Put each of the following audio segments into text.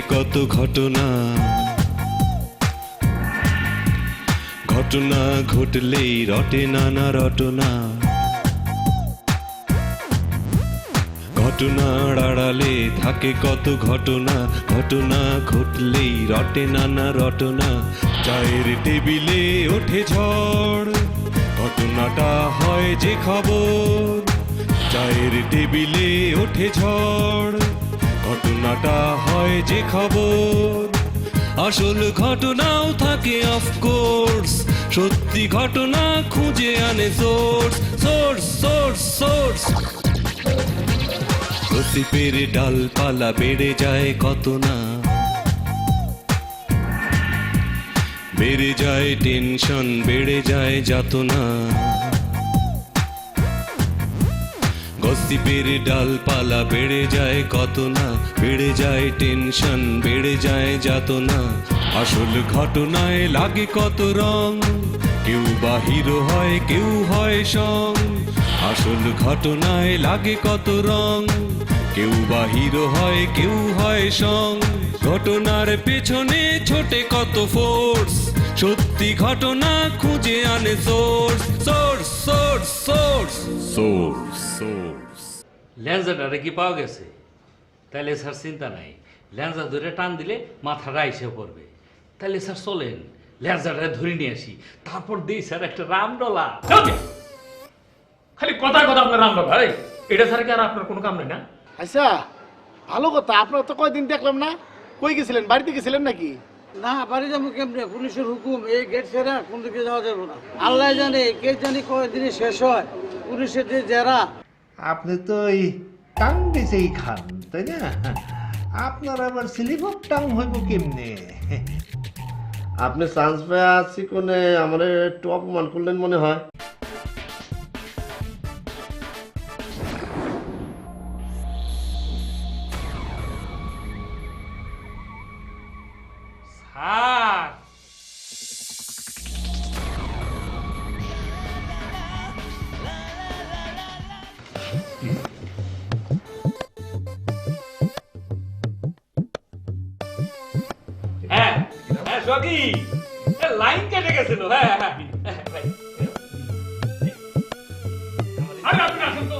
কত ঘটনা? ঘটনা ঘটলেই রটে নানা রটনা। ঘটনার আড়ালে থাকে কত ঘটনা? ঘটনা ঘটলেই রটে নানা রটনা। চায়ের টেবিলে ওঠে ঝড়, ঘটনাটা হয় যে খবর। চায়ের টেবিলে ওঠে ঝড় ঘটনাটা হয় যে খবর? আসল ঘটনাও থাকে অফকোর্স সত্যি ঘটনা খুঁজে আনে সোর্স সোর্স সোর্স সোর্স গসিপের ডালপালা বেড়ে যায় কত না? বেড়ে যায় টেনশন বেড়ে যায় যাতনা গসিপের ডালপালা বেড়ে যায় কত না, বেড়ে যায় টেনশন, বেড়ে যায় যাতনা। আসল ঘটনায় লাগে কত রং, কেউ বা হিরো হয়, কেউ হয় সং। আসল ঘটনায় লাগে কত রং, কেউ বা হিরো হয়, কেউ হয় সং। ঘটনার পেছনে ছোটে কত ফোর্স সত্যি ঘটনা খুঁজে আনে source source source source source source ল্যান্সারটা কি পাওয়া গেছে? তাহলে স্যার চিন্তা নাই। ল্যান্সার ধরে টান দিলে মাথাটা এসে পড়বে। তাহলে স্যার চলেন ল্যান্সারটা ধরে নিয়ে আসি। তারপর দিই স্যার একটা রামডলা। খালি কথা কথা আপনার রামদা ভাই এটা ছাড়া কি আর আপনার কোনো কাম নেই না? আচ্ছা ভালো কথা। আপনার তো কয়দিন দেখলাম না? কই গেছিলেন? বাড়িতে গেছিলেন নাকি? না বাড়ি যাব কেমনে? পুলিশের হুকুম। এই গেট ছেড়া কোন দিকে যাওয়া যাবে না। আল্লাহ জানে কে জানি কয়দিনে শেষ হয়। পুলিশের যে জেরা। আপনি তো এই টাং বেচেই খান তাই না? আপনার আবার স্লিপ টাং হইব কেমনে? আপনি চান্স পেয়ে আছি কোনে আমার একটু অপমান করলেন মনে হয়। স্যার হ্যাঁ হ্যাঁ সকি লাইন কেটে গেছিল হ্যাঁ হ্যাঁ হ্যাঁ, আরে আপনি আসুন তো।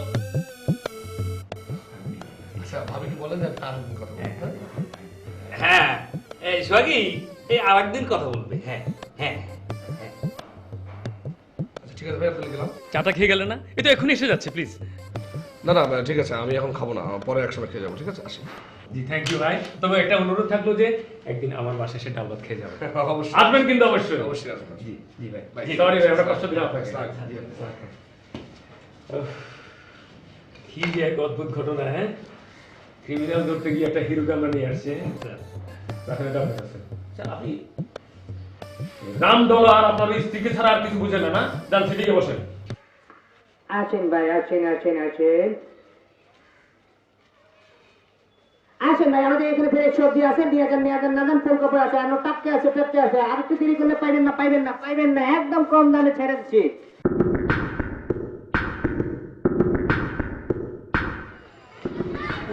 আচ্ছা ভাবি কি বলেন যে তার কথা হ্যাঁ? এই সোহাগী এই আরেকদিন কথা বলবে হ্যাঁ হ্যাঁ আচ্ছা ঠিক আছে ভাই আপনাকে গেলাম। চাটা খেয়ে গেলে না? এই তো এখনই এসে যাচ্ছে প্লিজ না না ঠিক আছে আমি এখন খাব না পরে একসময় খেয়ে যাব ঠিক আছে আসি। জি থ্যাংক ইউ ভাই। তবে একটা অনুরোধ থাকল যে একদিন আমার বাসায় এসে খেয়ে যাবে অবশ্যই। আসবেন কিন্তু অবশ্যই। অবশ্যই আসব জি জি ভাই। সরি ভাই আমরা কষ্ট দিলাম আপনাকে। কি যে এক অদ্ভুত ঘটনা হ্যাঁ? ক্রিমিনাল ধরতে গিয়ে একটা আমরা নিয়ে আসছি এটা আপনার কাছে। আচ্ছা, আপনি রাম ডলার আপনার স্ত্রীকে ছাড়া আর কিছু বুঝেন না না? যান সেদিকে বসেন। আছেন ভাই আছেন আছেন আছেন। আছেন ভাই আমাদের এখানে ফেরে সবজি আছে নিয়ে যান নিয়ে যান না যান ফুলকপি আছে, আর টাটকে আছে পেটকে আছে, আর একটু দেরি করলে পাইবেন না পাইবেন না পাইবেন না, একদম কম দামে ছেড়ে দিচ্ছি।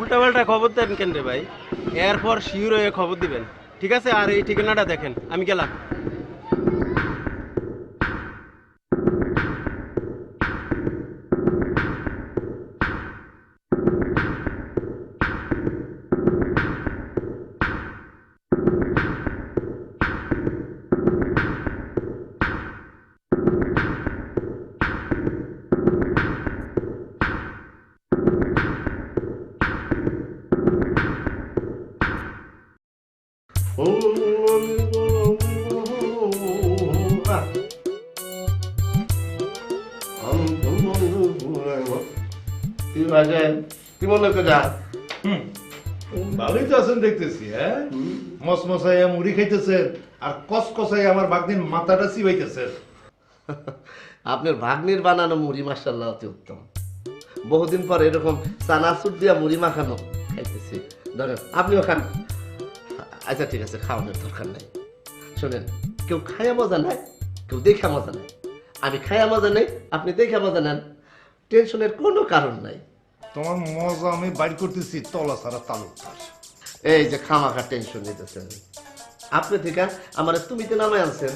উল্টাপাল্টা খবর দেন কেন রে ভাই, এরপর শিওর হয়ে খবর দিবেন। ঠিক আছে, আর এই ঠিকানাটা দেখেন, আমি গেলাম। বাজে কি যা ভালোই তো আছেন দেখতেছি হ্যাঁ? মস মশাইয়া মুড়ি খাইতেছেন আর কস আমার বাগদিন মাথাটা চিবাইতেছেন আপনার ভাগ্নির বানানো মুড়ি মাসাল্লাহ অতি উত্তম। বহুদিন পর এরকম চানাচুর দিয়া মুড়ি মাখানো খাইতেছি। ধরেন আপনিও খান। আচ্ছা ঠিক আছে খাওয়ানোর দরকার নাই। শোনেন কেউ খায়া মজা নাই কেউ দেখা মজা নাই আমি খায়া মজা নেই আপনি দেখা মজা নেন। টেনশনের কোনো কারণ নাই। তোমার মজা আমি বাইর করতেছি তলা সারা তালুকদার এই যে খামাখা টেনশন নিতেছেন। আপনি থেকে আমার তুমিতে নামে আনছেন।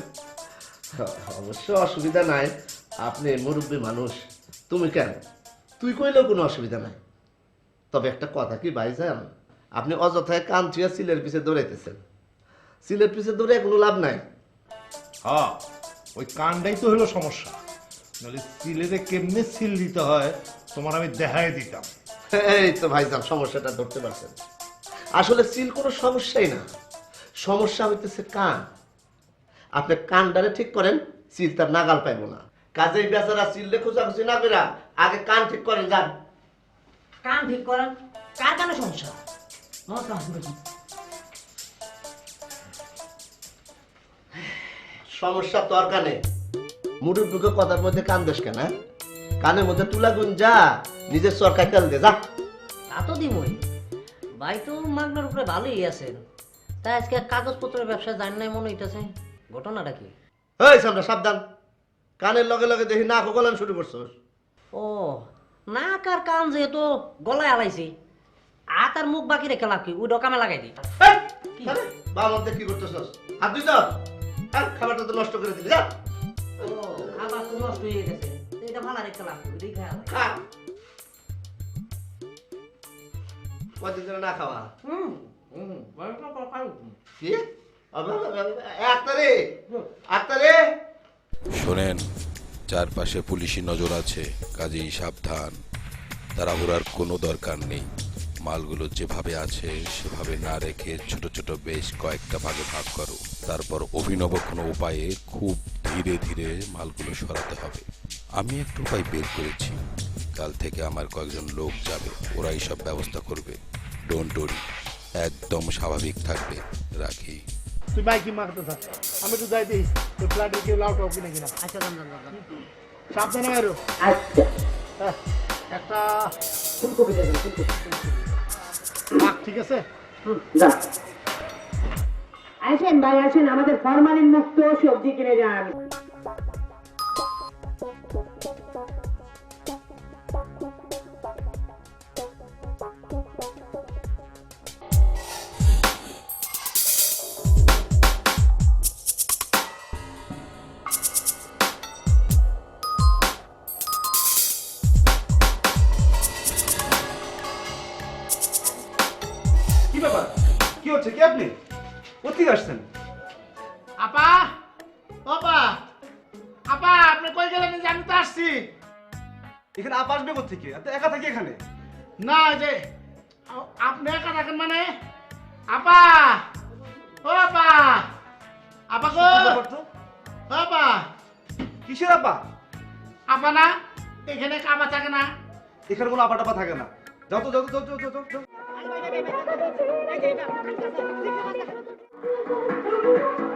অবশ্য অসুবিধা নাই। আপনি মুরব্বী মানুষ। তুমি কেন? তুই কইলেও কোনো অসুবিধা নাই। তবে একটা কথা কি ভাইজান আপনি অযথায় কান ছুঁয়া সিলের পিছে দৌড়াইতেছেন। সিলের পিছে দৌড়ে কোনো লাভ নাই। হ্যাঁ ওই কানটাই তো হলো সমস্যা। নাহলে সিলেতে কেমনে সিল দিতে হয় তোমার আমি দেখাই দিতাম। এই তো ভাইজান সমস্যাটা ধরতে পারছেন। আসলে সিল কোনো সমস্যাই না। সমস্যা হইতেছে কান। আপনি কানটারে ঠিক করেন সিল তার নাগাল পাইব না। কাজেই বেচারা সিললে খোঁজাখুঁজি না কইরা আগে কান ঠিক করেন যান। কান ঠিক করেন কার কানে সমস্যা? নমস্কার দেখুন সমস্যা তোর কানে। মুরুব্বুকে কথার মধ্যে কান দেশ কেন হ্যাঁ? কানের মধ্যে তুলা গুন যা নিজের সরকার তেল দে যা। তা তো দিবই। ভাই তো মাগনার উপরে ভালোই আছেন। তা আজকে কাগজপত্রের ব্যবসা জান নাই মনে হইতাছে। ঘটনাটা কি? এই সামনে সাবধান। কানের লগে লগে দেখি নাক গলান শুরু করছস ও নাক আর কান যেহেতু গলায় আলাইছি আর মুখ বাকি রেখে লাভ কি? ওই ডকামে লাগাই দি? বাবা কি করতেছস? হাত দুই খাবারটা তো নষ্ট করে দিলি যা। নষ্ট হয়ে গেছে। এটা ভালো রেখে লাভ কি ওইটাই খা। কদিন ধরে না খাওয়া? হুম। হুম। ভালো তো খাই কি? আক্তারে আক্তারে শোনেন চারপাশে পুলিশি নজর আছে কাজেই সাবধান। তারা তাড়াহুড়ার কোনো দরকার নেই। মালগুলো যেভাবে আছে সেভাবে না রেখে ছোট ছোট বেশ কয়েকটা ভাগে ভাগ করো। তারপর অভিনব কোনো উপায়ে খুব ধীরে ধীরে মালগুলো সরাতে হবে। আমি একটু উপায় বের করেছি। কাল থেকে আমার কয়েকজন লোক যাবে। ওরা সব ব্যবস্থা করবে। ডোন্ট ডরি একদম স্বাভাবিক থাকবে রাখি। তুই বাইকি মারতে থাক। আমি তো যাই দিই। তোর ফ্ল্যাটের কেউ লাউ টাউ কিনে কিনা। আচ্ছা দাম দাম দাম সাবধানে মেরো। আচ্ছা। হ্যাঁ, একটা ফুলকপি ফুলকপি। ঠিক আছে? হুম যা। আসেন ভাই আসেন আমাদের ফরমালিন মুক্ত সবজি কিনে যান। আপা আপনি কই গেলেন? যে আমি তো আসছি। এখানে আপ আসবে কোথেকে আপনি একা থাকি এখানে? না ওই যে আ- আপনি একা থাকেন মানে? আপা! ও আপা! আপা গো! কি ব্যাপার তো? ও আপা! কিসের আপা? আপা না এখানে কাবা থাকে না। এখানে কোনো আপা টাপা থাকে না। যাও তো যাও তো যাও তো, যাও তো, যাও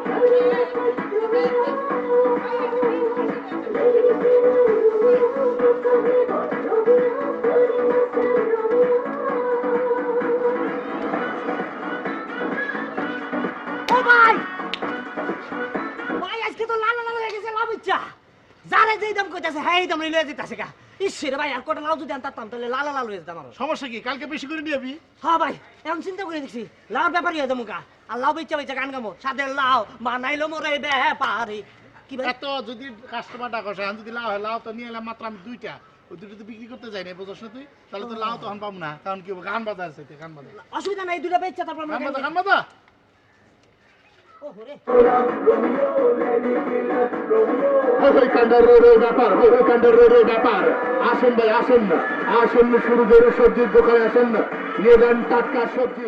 ও ভাই ভাই আজকে তো। লাল লাল যেই দাম কইতাছে হ্যাঁ দাম লয়ে যেতেছে কা ইসের ভাই আর কটা লাউ যদি আনতাম তাহলে লাল লাল হয়ে যেতাম সমস্যা কি? কালকে বেশি করে নিয়ে যাবি হ্যাঁ ভাই এখন চিন্তা করে দেখছি লাউর ব্যাপারই হয়ে যাব কা আর লাউ বেচা বেচা গান গামো সাদের লাউ বানাইলো মোরে ব্যাপারি। কি ভাই? এত যদি কাস্টমার ডাকস এখন যদি লাউ হয় লাউ তো নিয়ে এলাম মাত্র আমি দুইটা। ওই দুটো তো বিক্রি করতে যাই না বুঝছ না তুই? তাহলে তো লাউ তখন পাবো না। তখন কি হবে? গান বাজা আছে গান বাজা অসুবিধা নাই দুটা বেচা তারপর গান বাজা গান বাজা। আসেন ভাই আসেন না। আসেন না শুরু করে সবজির দোকানে আসেন না। নিয়ে যান টাটকা সবজি।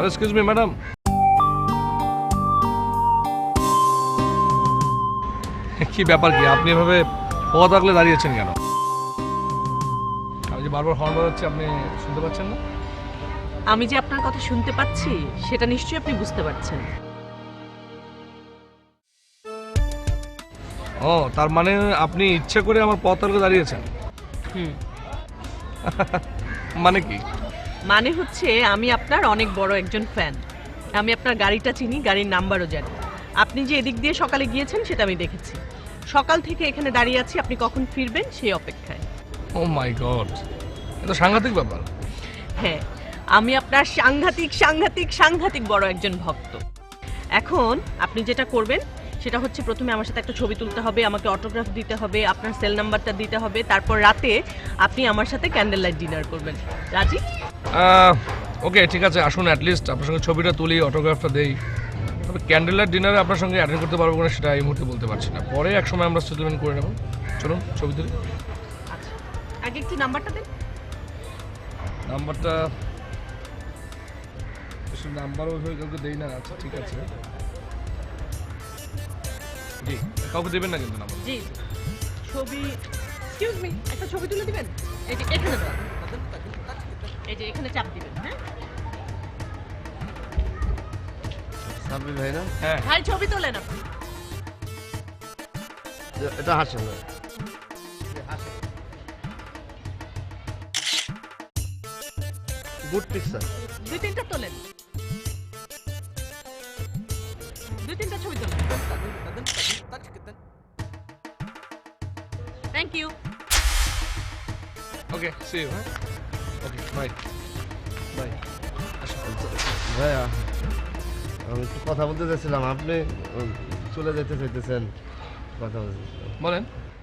আর এক্সকিউজ মি ম্যাডাম কি ব্যাপার কি? আপনি এভাবে পথ আগলে দাঁড়িয়েছেন কেন? আমি যে বারবার হর্ন বাজাচ্ছি আপনি শুনতে পাচ্ছেন না? আমি যে আপনার কথা শুনতে পাচ্ছি সেটা নিশ্চয়ই আপনি বুঝতে পারছেন। ও তার মানে আপনি ইচ্ছে করে আমার পথ তর্কে দাঁড়িয়েছেন হুম। মানে কি? মানে হচ্ছে আমি আপনার অনেক বড় একজন ফ্যান আমি আপনার গাড়িটা চিনি গাড়ির নাম্বারও জানি। আপনি যে এদিক দিয়ে সকালে গিয়েছেন সেটা আমি দেখেছি। সকাল থেকে এখানে দাঁড়িয়ে আছি আপনি কখন ফিরবেন সেই অপেক্ষায়। ও মাই গড এটা সাংঘাতিক ব্যাপার। হ্যাঁ আমি আপনার সাংঘাতিক সাংঘাতিক সাংঘাতিক বড় একজন ভক্ত। এখন আপনি যেটা করবেন সেটা হচ্ছে প্রথমে আমার সাথে একটা ছবি তুলতে হবে আমাকে অটোগ্রাফ দিতে হবে আপনার সেল নাম্বারটা দিতে হবে তারপর রাতে আপনি আমার সাথে ক্যান্ডেল লাইট ডিনার করবেন। রাজি? ওকে ঠিক আছে আসুন অ্যাটলিস্ট আপনার সঙ্গে ছবিটা তুলি অটোগ্রাফটা দেই। তবে ক্যান্ডেল লাইট ডিনারে আপনার সঙ্গে অ্যাটেন্ড করতে পারব না সেটা এই মুহূর্তে বলতে পারছি না। পরে এক সময় আমরা সেটেলমেন্ট করে নেব। চলুন ছবি তুলি। আগে একটু নাম্বারটা দেন। নাম্বারটা নাম্বার ওইভাবে কাউকে দেই না আচ্ছা ঠিক আছে। জি কাউকে দেবেন না কিন্তু নাম্বার জি ছবি এক্সকিউজ মি একটা ছবি তুলে দিবেন? এই যে এখানে এই যে এখানে চাপ দিবেন হ্যাঁ? সাব্বির ভাই না? হ্যাঁ। ভাই ছবি তোলেন আপনি। এটা হাসেন ভাই। গুড পিকচার দুই তিনটা তোলেন। দুই তিনটা ছবি তোলেন। Thank you okay see you হ্যাঁ? বাই বাই ভাইয়া আমি একটু কথা বলতে চাইছিলাম আপনি চলে যেতে চাইতেছেন। কথা বলতে বলেন।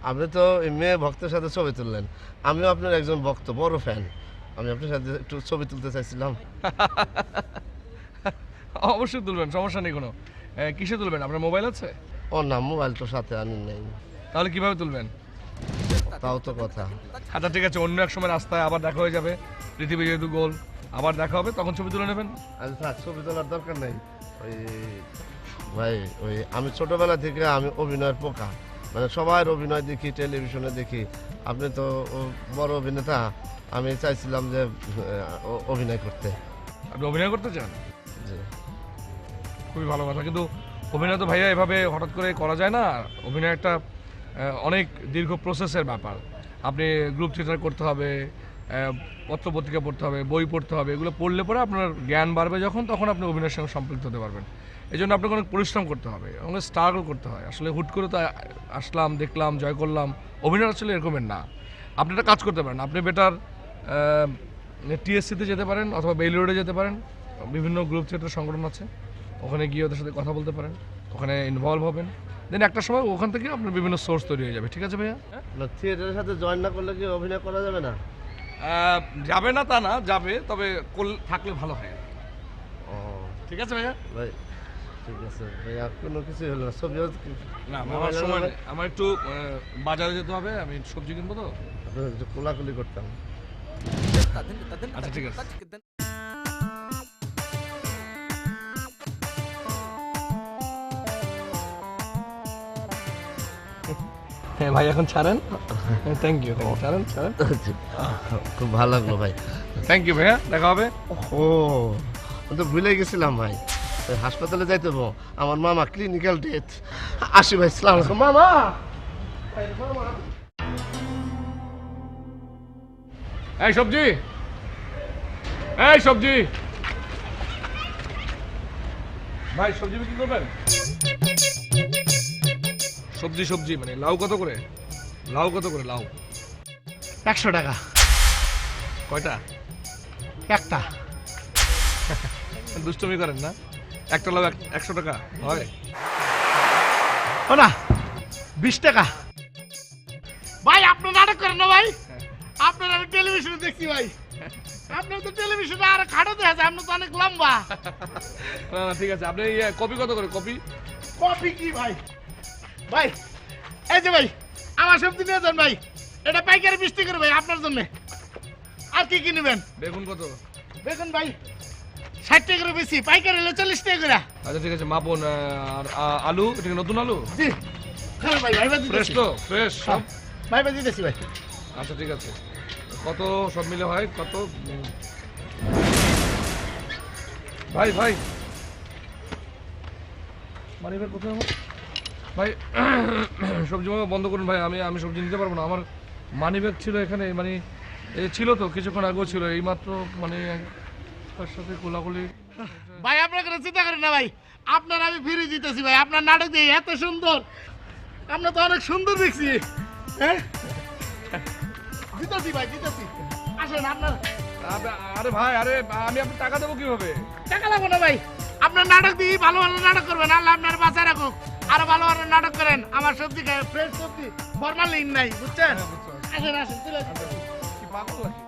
আপনি তো মেয়ে ভক্তের সাথে ছবি তুললেন। আমিও আপনার একজন ভক্ত বড় ফ্যান আমি আপনার সাথে একটু ছবি তুলতে চাইছিলাম। অবশ্যই তুলবেন সমস্যা নেই কোনো। কিসে তুলবেন? আপনার মোবাইল আছে? ও না মোবাইল তো সাথে আনি নেই। তাহলে কীভাবে তুলবেন? তাও তো কথা। আচ্ছা ঠিক আছে অন্য এক সময় রাস্তায় আবার দেখা হয়ে যাবে। পৃথিবী যেহেতু গোল আবার দেখা হবে তখন ছবি তুলে নেবেন। আচ্ছা থাক ছবি তোলার দরকার নেই। ওই ভাই ওই আমি ছোটবেলা থেকে আমি অভিনয়ের পোকা। মানে সবার অভিনয় দেখি টেলিভিশনে দেখি। আপনি তো বড় অভিনেতা আমি চাইছিলাম যে অভিনয় করতে। আপনি অভিনয় করতে চান? জি। খুবই ভালো কথা কিন্তু অভিনয় তো ভাইয়া এভাবে হঠাৎ করে করা যায় না। অভিনয় একটা অনেক দীর্ঘ প্রসেসের ব্যাপার। আপনি গ্রুপ থিয়েটার করতে হবে পত্রপত্রিকা পড়তে হবে, বই পড়তে হবে, এগুলো পড়লে পরে আপনার জ্ঞান বাড়বে যখন, তখন আপনি অভিনয়ের সঙ্গে সম্পৃক্ত হতে পারবেন। এই জন্য আপনাকে অনেক পরিশ্রম করতে হবে, অনেক স্ট্রাগল করতে হয়। আসলে হুট করে তো আসলাম, দেখলাম, জয় করলাম, অভিনয় আসলে এরকমের না। আপনি একটা কাজ করতে পারেন, আপনি বেটার টিএসসিতে যেতে পারেন অথবা বেইলি রোডে যেতে পারেন। বিভিন্ন গ্রুপ থিয়েটার সংগঠন আছে, ওখানে গিয়ে ওদের সাথে কথা বলতে পারেন, ওখানে ইনভলভ হবেন। দেন একটা সময় ওখান থেকে আপনার বিভিন্ন সোর্স তৈরি হয়ে যাবে ঠিক আছে ভাইয়া? থিয়েটারের সাথে জয়েন না করলে কি অভিনয় করা যাবে না? যাবে না তা না যাবে তবে কোল- থাকলে ভালো হয়। ও। ঠিক আছে ভাইয়া? ভাই ঠিক আছে ভাইয়া কোনো কিছু হলো না। ছবিও না আমার সময় নেই। আমার একটু বাজারে যেতে হবে আমি সবজি কিনবো তো। কোলাকুলি করতাম। আচ্ছা ঠিক আছে। হ্যাঁ ভাই এখন ছাড়েন। থ্যাংক ইউ ছাড়েন ছাড়েন। খুব ভালো লাগল ভাই। থ্যাংক ইউ ভাইয়া। দেখা হবে। ও তো ভুলে গেছিলাম ভাই। হাসপাতালে যাইতে হব। আমার মামা ক্লিনিক্যাল ডেথ আসি ভাই সালাম মামা! এই সবজি! এই সবজি! ভাই সবজি বিক্রি করবেন? সবজি সবজি মানে লাউ কত করে? লাউ কত করে লাউ? একশো টাকা। কয়টা? একটা। দুষ্টমি করেন না? একটা লাউ এক- একশো টাকা হয়? ও না বিশ টাকা। ভাই আপনি নাটক করেন না ভাই? আপনার আমি টেলিভিশনে দেখছি ভাই। আপনার তো টেলিভিশনে আর খাটো দেখা যায় আপনি তো অনেক লম্বা। ঠিক আছে। আপনি ইয়ে কপি কত করে কপি? কপি কি ভাই? ভাই এই যে ভাই আমার সবজি নিয়ে যান ভাই। এটা পাইকারি বিশ টাকা করে ভাই আপনার জন্য। আর কি কি নেবেন? বেগুন কত? দেখুন ভাই ষাট টাকা করে বেশি পাইকারি হলে চল্লিশ টাকা করে। আচ্ছা ঠিক আছে মাপন আর আলু এটা কি নতুন আলু? জি। হ্যাঁ ভাই ভাই বাজি ফ্রেশ তো ফ্রেশ সব? ভাই বাজি দিতেছি ভাই। আচ্ছা ঠিক আছে। কত সব মিলে হয় কত? ভাই ভাই। মানিব্যাগ কোথায় ভাই সবজি মাখা বন্ধ করুন ভাই আমি আমি সবজি নিতে পারব না। আমার মানি ব্যাগ ছিল এখানে মানে ছিল তো কিছুক্ষণ আগেও ছিল এইমাত্র মানে তার সাথে কোলাকুলি। ভাই আপনার কোনো চিন্তা করেন না ভাই আপনার আমি ফিরে দিতেছি ভাই আপনার নাটক দিয়ে এত সুন্দর। আপনার তো অনেক সুন্দর দেখছি। হ্যাঁ? দিতেছি ভাই দিতেছি। আসেন আপনার আরে ভাই আরে আমি আপনার টাকা দেবো কীভাবে? টাকা লাগবে না ভাই আপনার নাটক দিয়ে ভালো ভালো নাটক করবেন আল্লাহ আপনার বাঁচায় রাখুক। আরও ভালো ভালো নাটক করেন আমার সবজি খায় ফ্রেশ সবজি ফরমালিন নাই বুঝছেন আসেন আসেন আসেন। কি পাগল নাকি?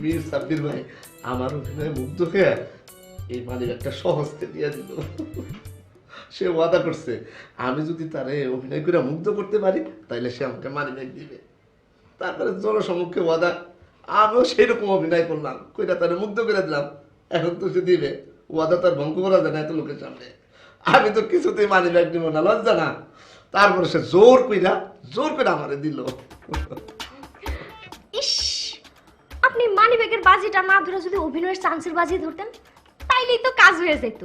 মীর সাব্বির ভাই আমার অভিনয় মুগ্ধ হয়ে এই মালিক একটা সহজতে দিয়ে দিল। সে ওয়াদা করছে, আমি যদি তারে অভিনয় করে মুগ্ধ করতে পারি, তাইলে সে আমাকে মানি ব্যাগ দিবে। তারপরে জনসমক্ষে ওয়াদা, আমিও সেই রকম অভিনয় করলাম, কইরা তারে মুগ্ধ করে দিলাম। এখন তো সে দিবে, ওয়াদা তার ভঙ্গ করা যায় না এত লোকের সামনে। আমি তো কিছুতেই মানি ব্যাগ নিব না, লজ্জা না। তারপরে সে জোর কইরা, জোর করে আমারে দিল। আপনি মানিব্যাগের বাজিটা না ধরে যদি অভিনয়ের চান্সের বাজি ধরতেন তাইলেই তো কাজ হয়ে যেত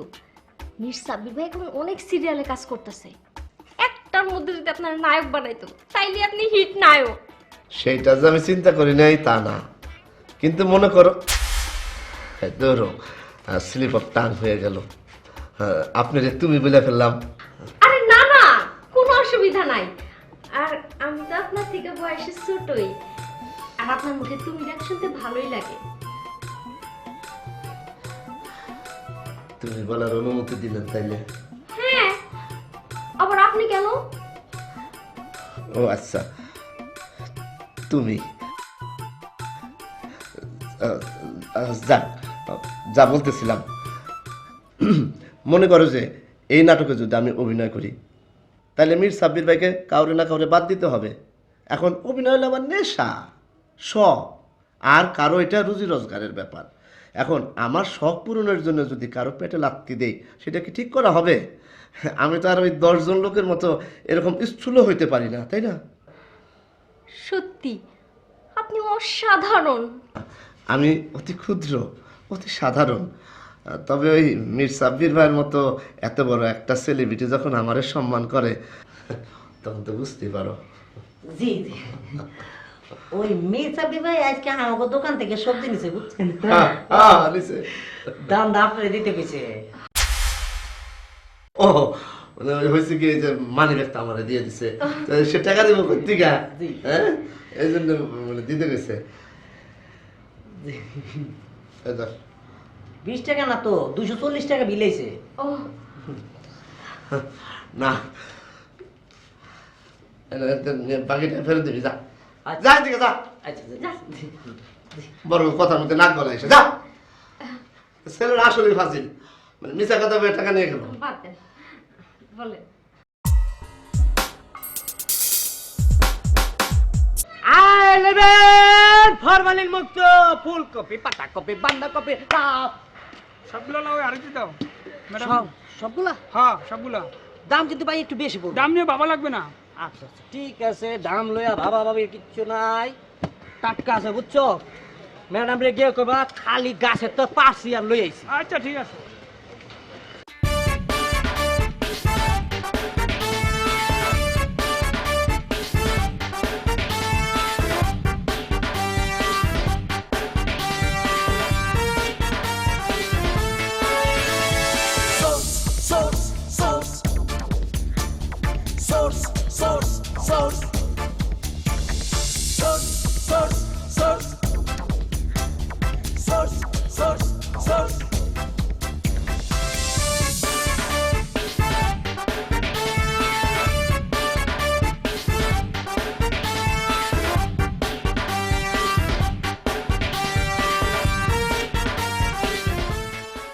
মির সাব্বির ভাই এখন অনেক সিরিয়ালে কাজ করতেছে। একটার মধ্যে যদি আপনার নায়ক বানাইতো তাইলে আপনি হিট নায়ক। সেইটা যে আমি চিন্তা করি নাই তা না। কিন্তু মনে করো ধরো স্লিপ অফ টাং হয়ে গেল। আপনি তুমি বলে ফেললাম। আরে না না কোনো অসুবিধা নাই। আর আমি তো আপনার থেকে বয়সে ছোটই। আর আপনার মুখে তুমি ডাক শুনতে ভালোই লাগে। তুমি বলার অনুমতি দিলেন তাইলে। হ্যাঁ আবার আপনি কেন? ও আচ্ছা তুমি। যাক যা বলতেছিলাম। মনে করো যে এই নাটকে যদি আমি অভিনয় করি তাহলে মীর সাব্বির ভাইকে কাউরে না কাউরে বাদ দিতে হবে। এখন অভিনয় হলো আমার নেশা। শখ আর কারও এটা রুজি রোজগারের ব্যাপার। এখন আমার শখ পূরণের জন্য যদি কারও পেটে লাত্তি দেই সেটা কি ঠিক করা হবে? আমি তো আর ওই দশজন লোকের মতো এরকম স্থূল হইতে পারি না তাই না? সত্যি? আপনি অসাধারণ। আমি অতি ক্ষুদ্র অতি সাধারণ। তবে ওই মীর সাব্বির ভাইয়ের মতো এত বড় একটা সেলিব্রিটি যখন আমারে সম্মান করে তখন তো বুঝতেই পারো। জি জি। ওই ভাই আজকে আমাকে দোকান থেকে সবজি নিছে বুঝছেন? তো? হ্যাঁ, হ্যাঁ, নিছে। দাম দাম দিতে ও মানে হয়েছে কি যে মানি ব্যাগটা আমারে দিয়ে দিছে। সে টাকা দিব হ্যাঁ? এই জন্য মানে দিতে গেছে বিশ টাকা না তো দুশো চল্লিশ টাকা বিলেছে ও। না। বাকিটা ফেরত দিবি যা। যা যা। আচ্ছা বড় কথার মধ্যে নাক গলা এসে যা। ছেলের আসলে ফাজিল। মানে মিশা কথা বলে টাকা নিয়ে গেল। ফরমালিন মুক্ত ফুলকপি পাতাকপি সবগুলো না ওই আরেকটি দাও। ম্যাডাম। সব সবগুলা? হ্যাঁ সবগুলা। দাম কিন্তু ভাই একটু বেশি দাম নিয়ে বাবা লাগবে না। আচ্ছা আচ্ছা ঠিক আছে, দাম লইয়া ভাবা ভাবির কিচ্ছু নাই। টাটকা আছে, বুঝছ? ম্যাডাম রে গিয়ে কইবা, খালি গাছের তো পাশি আর লই আইছি। আচ্ছা ঠিক আছে।